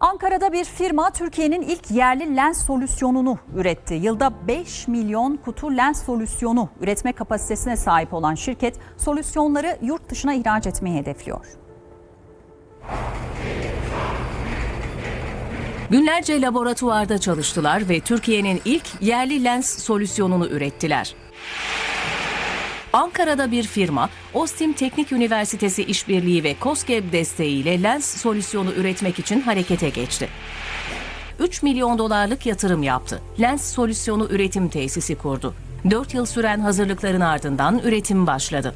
Ankara'da bir firma Türkiye'nin ilk yerli lens solüsyonunu üretti. Yılda 5 milyon kutu lens solüsyonu üretme kapasitesine sahip olan şirket solüsyonları yurt dışına ihraç etmeyi hedefliyor. Günlerce laboratuvarda çalıştılar ve Türkiye'nin ilk yerli lens solüsyonunu ürettiler. Ankara'da bir firma, Ostim Teknik Üniversitesi İşbirliği ve COSGAP desteğiyle lens solüsyonu üretmek için harekete geçti. 3 milyon dolarlık yatırım yaptı. Lens solüsyonu üretim tesisi kurdu. 4 yıl süren hazırlıkların ardından üretim başladı.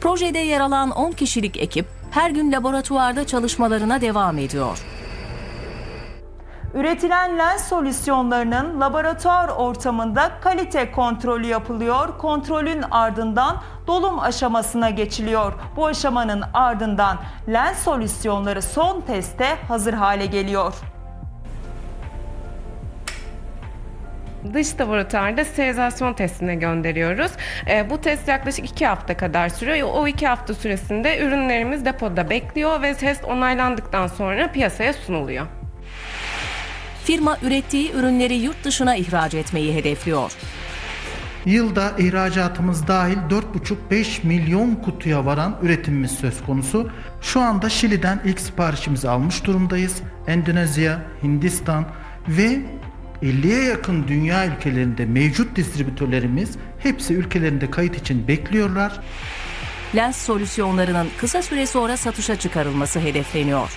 Projede yer alan 10 kişilik ekip her gün laboratuvarda çalışmalarına devam ediyor. Üretilen lens solüsyonlarının laboratuvar ortamında kalite kontrolü yapılıyor. Kontrolün ardından dolum aşamasına geçiliyor. Bu aşamanın ardından lens solüsyonları son teste hazır hale geliyor. Dış laboratuvarda sterilizasyon testine gönderiyoruz. Ee, bu test yaklaşık 2 hafta kadar sürüyor. O 2 hafta süresinde ürünlerimiz depoda bekliyor ve test onaylandıktan sonra piyasaya sunuluyor. Firma ürettiği ürünleri yurt dışına ihraç etmeyi hedefliyor. Yılda ihracatımız dahil 4,5-5 milyon kutuya varan üretimimiz söz konusu. Şu anda Şili'den ilk siparişimizi almış durumdayız. Endonezya, Hindistan ve 50'ye yakın dünya ülkelerinde mevcut distribütörlerimiz hepsi ülkelerinde kayıt için bekliyorlar. Lens solüsyonlarının kısa süre sonra satışa çıkarılması hedefleniyor.